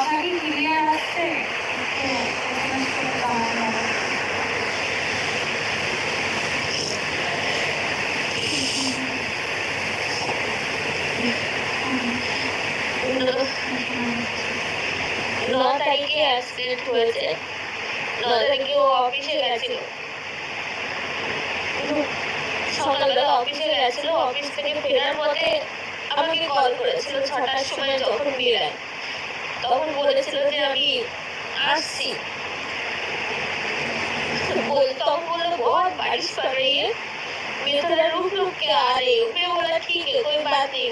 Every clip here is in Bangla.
কি ক্লিয়ার আসছে হয়েছে ন তারিখে ও অফিসে গেছিল অফিসে গেছিল অফিস থেকে ফেরার পথে কল করেছিল, ছটার সময় যখন বেরায় তখন বলেছিল যে আমি আসছি बोल तो हम बोले बहुत बारिश पड़ रही है मैं थोड़ा रुक रुक के आ रही हूँ मैं बोला ठीक है कोई बात नहीं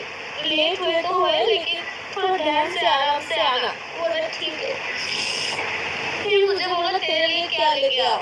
लेट हुए तो हुए लेकिन थोड़ा ध्यान से आराम से आना बोला ठीक है फिर मुझे बोला तेरे लिए क्या लेके आओ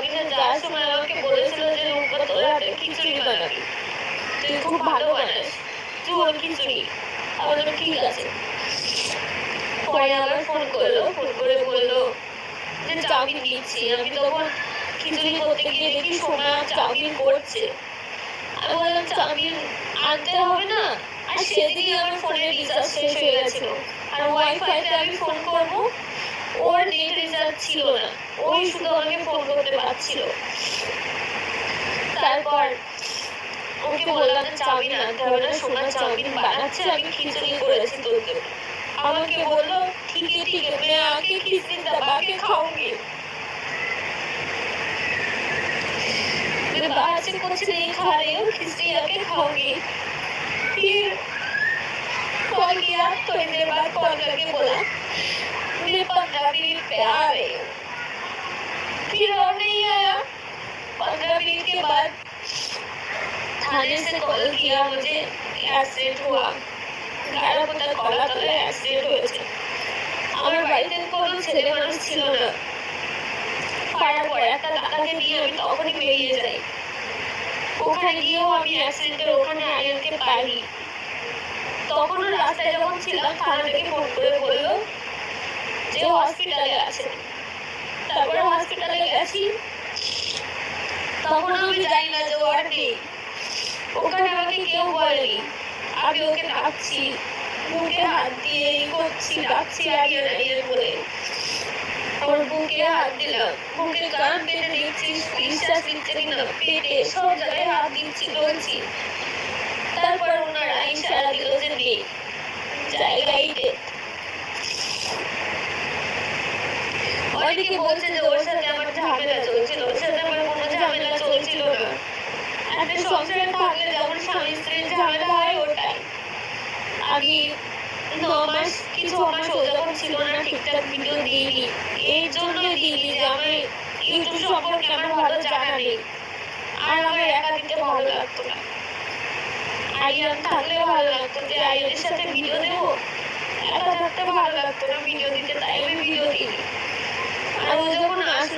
তুই খুব ভালো বানাস চুল খিচুড়ি আমি ঠিক আছে। পরে আবার ফোন করল ফোন করে বলল যে চাউমিন দিচ্ছি আমি তখন খিচুড়ি করতে গিয়ে দেখি সোনা করছে। আমি বললাম আনতে হবে না? আর সেদিনই আমার ফোনের রিচার্জ শেষ হয়ে গেছিল। আর ওয়াইফাইতে আমি ফোন করব? ওর নেট রিচার্জ ছিল না। ওই শুধু আমাকে ফোন করতে পারছিল। তারপর ওকে বললাম যে চাউমিন আনতে হবে না সোনা চাউমিন বানাচ্ছে আমি খিচুড়ি করেছি তোর জন্য আমাকে বললো ঠিক है ठीक है मैं आके खिचड़ी दबा के खाऊंगी मैं बाहर से कुछ नहीं खा रही हूँ खिचड़ी आके खाऊंगी फिर कॉल किया थोड़ी देर बाद कॉल करके बोला मैं पंद्रह मिनट पे आ रही हूँ फिर थाने से कॉल किया मुझे एक्सीडेंट हुआ গাড়া পোতা কলা তলায় অ্যাক্সিডেন্ট হয়েছে আমার বাড়িতে কোনো ছেলে মানুষ ছিল না পাড়ার পর একটা দাদাকে নিয়ে আমি তখনই বেরিয়ে যাই ওখানে গিয়েও আমি অ্যাক্সিডেন্টের ওখানে আয়ানকে পাইনি তখনও রাস্তায় যখন ছিলাম থানা থেকে ফোন করে বললো যে হসপিটালে আছে তারপরে হসপিটালে গেছি তখন আমি জানি না যে ওয়ার্ড নেই ওখানে আমাকে কেউ বলেনি। আমি ওকে ডাকছি। বুকে হাত দিয়ে এই করছি, ডাকছি আরিয়ান আরিয়ান বলে। বুকে হাত দিলাম। বুকে কান পেটে দেখছি, বিশ্বাস নিচ্ছে পেটে সব জায়গায় হাত দিচ্ছি ডলছি তারপর ওনারা ইশারা দিল যে নেই জায়গায় অনেকে বলছে যে ওর সাথে আমার ঝামেলা চলছিল ওর সাথে আমার কোনো ঝামেলা চলছিল না একটা সংসারে থাকলে স্বামী স্ত্রীর ঝামেলা হয় ওটাই। আমি মাস কি ছ মাস ছিল না, ঠিকঠাক ভিডিও দিইনি। এই জন্যই দিইনি যে আমার ইউটিউব সম্পর্কে আমার ভালো জানা নেই। আর আমার একা দিতে ভালো লাগতো না। আইয়ান থাকলে ভালো লাগতো যে আইয়ানের সাথে ভিডিও দেবো, একা থাকতে ভালো লাগতো না ভিডিও দিতে। তাই আমি ভিডিও দিইনি আর ও যখন আসলো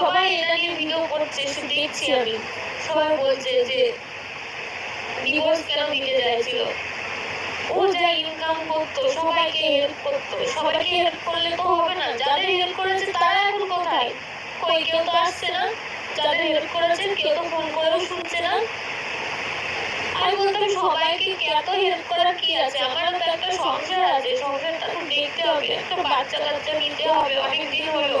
সবাই এটা নিয়ে ভিডিও করছে শুধু দেখছি আমি। সবাই বলছে যে ডিভোর্স কেন দিতে চাইছিল? ও যা ইনকাম করতো, সবাইকে হেল্প করতো। সবাইকে হেল্প করলে তো হবে না। যাদের হেল্প করেছে তারা এখন কোথায়? কই, কেউ তো আসছে না? যাদের হেল্প করেছে কেউ তো ফোন করেও শুনছে না? আমি বলতাম, সবাইকে এত হেল্প করার কি আছে? আমারও তো একটা সংসার আছে। সংসারটা তো দেখতে হবে। একটা বাচ্চা কাচ্চা নিতে হবে, অনেক দিন হলো।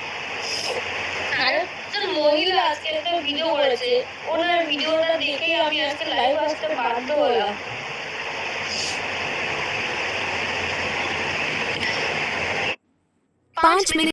মহিলা আজকে একটা ভিডিও করেছে। ওনার ভিডিওটা দেখেই আমি আজকে লাইভ আসতে বাধ্য হলাম। পাঁচ মিনিট